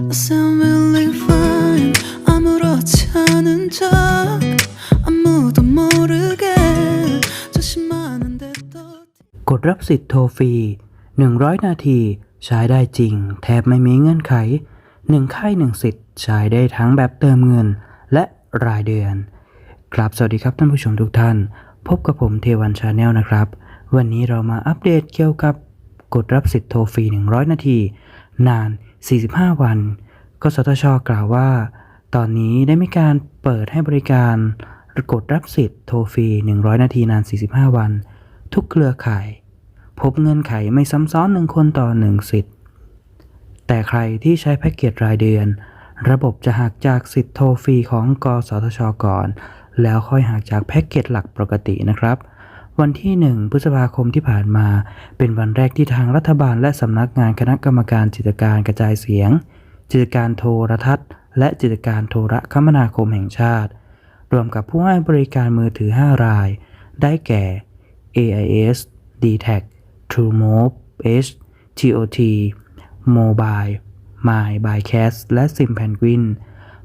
กดรับสิทธิ์โทรฟรี 100 นาที ใช้ได้จริง แทบไม่มีเงื่อนไข 1 ค่าย 1 สิทธิ์ ใช้ได้ทั้งแบบเติมเงิน และรายเดือน ครับสวัสดีครับท่านผู้ชมทุกท่าน พบกับผมเทวันชาแนลนะครับ วันนี้เรามาอัปเดตเกี่ยวกับกดรับสิทธิ์โทรฟรี 100 นาที นาน 45 วัน กสทช กล่าวว่า ตอนนี้ได้มีการเปิดให้บริการกดรับสิทธิ์โทรฟรี 100 นาทีนาน 45 วัน ทุกเครือข่าย พบเงื่อนไขไม่ซ้ำซ้อนหนึ่งคนต่อหนึ่งสิทธิ์ แต่ใครที่ใช้แพ็กเกจรายเดือน ระบบจะหักจากสิทธิ์โทรฟรีของกสทช ก่อน แล้วค่อยหักจากแพ็กเกจหลักปกตินะครับ วันที่ 1 พฤษภาคมที่ผ่านมา เป็นวันแรกที่ทางรัฐบาลและสำนักงานคณะกรรมการจิตการกระจายเสียง จิตการโทรทัศน์ และจิตการโทรคมนาคมแห่งชาติ รวมกับผู้ให้บริการมือถือ 5 ราย ได้แก่ AIS, DTAC, TrueMove, H, TOT, Mobile, My, Bycast และ Sim Penguin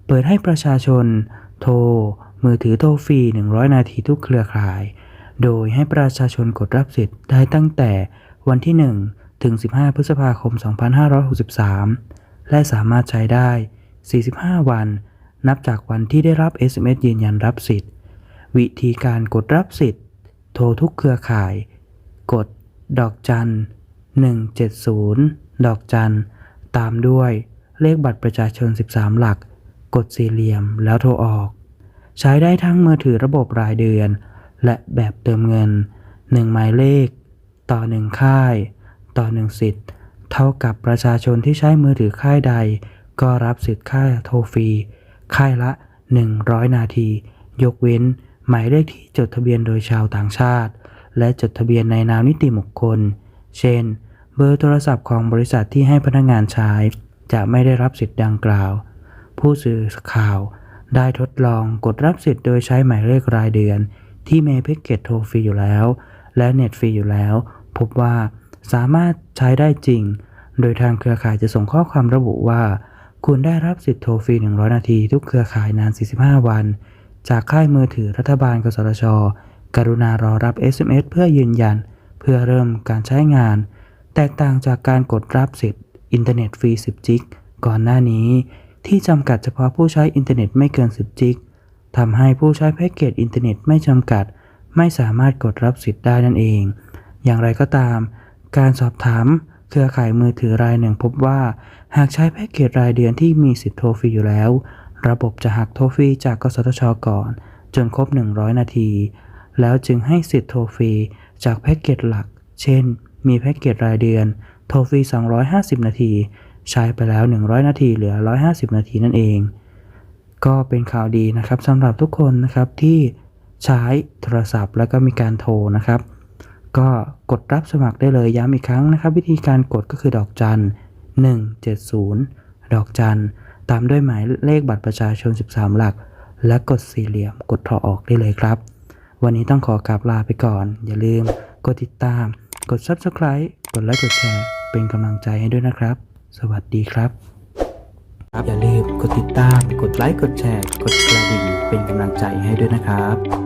เปิดให้ประชาชน โทร มือถือโทรฟรี 100 นาทีทุกเครือข่าย โดยให้ประชาชนกดรับสิทธิ์ได้ตั้งแต่วันที่ 1 ถึง 15 พฤษภาคม 2563 และสามารถใช้ได้ 45 วัน นับจากวันที่ได้รับ SMS ยืนยันรับสิทธิ์ วิธีการกดรับสิทธิ์ โทรทุกเครือข่าย กด ดอกจัน 170 ดอกจัน ตามด้วยเลขบัตรประชาชน 13 หลัก กดสี่เหลี่ยมแล้วโทรออก ใช้ได้ทั้งมือถือระบบรายเดือน และแบบเติมเงิน 1 หมายเลข ต่อ 1 ค่าย ต่อ 1 สิทธิ์ เท่ากับประชาชนที่ใช้มือถือค่ายใด ก็รับสิทธิ์ค่ายโทรฟรีค่ายละ 100 นาที ยกเว้น หมายเลขที่จดทะเบียนโดยชาวต่างชาติ และจดทะเบียนในนามนิติบุคคล เช่น เบอร์โทรศัพท์ของบริษัทที่ให้พนักงานใช้ จะไม่ได้รับสิทธิ์ดังกล่าว ผู้สื่อข่าวได้ทดลองกดรับสิทธิ์โดยใช้หมายเลขรายเดือน ที่เมีแพ็กเกจโทรฟรีอยู่แล้ว และเน็ตฟรีอยู่แล้ว พบว่าสามารถใช้ได้จริง โดยทางเครือข่ายจะส่งข้อความระบุว่า คุณได้รับสิทธิ์โทรฟรี 100 นาที ทุกเครือข่ายนาน 45 วัน จากค่ายมือถือรัฐบาลกสทช กรุณารอรับ SMS เพื่อยืนยัน เพื่อเริ่มการใช้งาน แตกต่างจากการกดรับสิทธิ์อินเทอร์เน็ตฟรี 10 จิก ก่อนหน้านี้ ที่จำกัดเฉพาะผู้ใช้อินเทอร์เน็ตไม่เกิน 10 จิก ทำให้ผู้ใช้แพ็กเกจอินเทอร์เน็ตไม่จำกัด ไม่สามารถกดรับสิทธิ์ได้นั่นเอง อย่างไรก็ตาม การสอบถามเครือข่ายมือถือรายหนึ่งพบว่า หากใช้แพ็กเกจรายเดือนที่มีสิทธิ์โทรฟรีอยู่แล้ว ระบบจะหักโทรฟรีจากกสทชก่อน จนครบ 100 นาที แล้วจึงให้สิทธิ์โทรฟรีจากแพ็กเกจหลัก เช่น มีแพ็กเกจรายเดือน โทรฟรี 250 นาที ใช้ไปแล้ว 100 นาทีเหลือ 150 นาทีนั่นเอง ก็เป็นข่าวดีนะครับสำหรับทุกคนนะครับที่ใช้โทรศัพท์แล้วก็มีการโทรนะครับ ก็กดรับสมัครได้เลยย้ำอีกครั้งนะครับ วิธีการกดก็คือดอกจัน 170 ดอกจัน ตามด้วยหมายเลขบัตรประชาชน 13 หลัก และกดสี่เหลี่ยมกดโทรออกได้เลยครับ วันนี้ต้องขอกราบลาไปก่อน อย่าลืมกดติดตาม กด Subscribe กดไลค์กดแชร์ เป็นกำลังใจให้ด้วยนะครับ สวัสดีครับ อย่าลืมกดติดตาม กดไลค์ กดแชร์ กดกระดิ่ง เป็นกำลังใจให้ด้วยนะครับ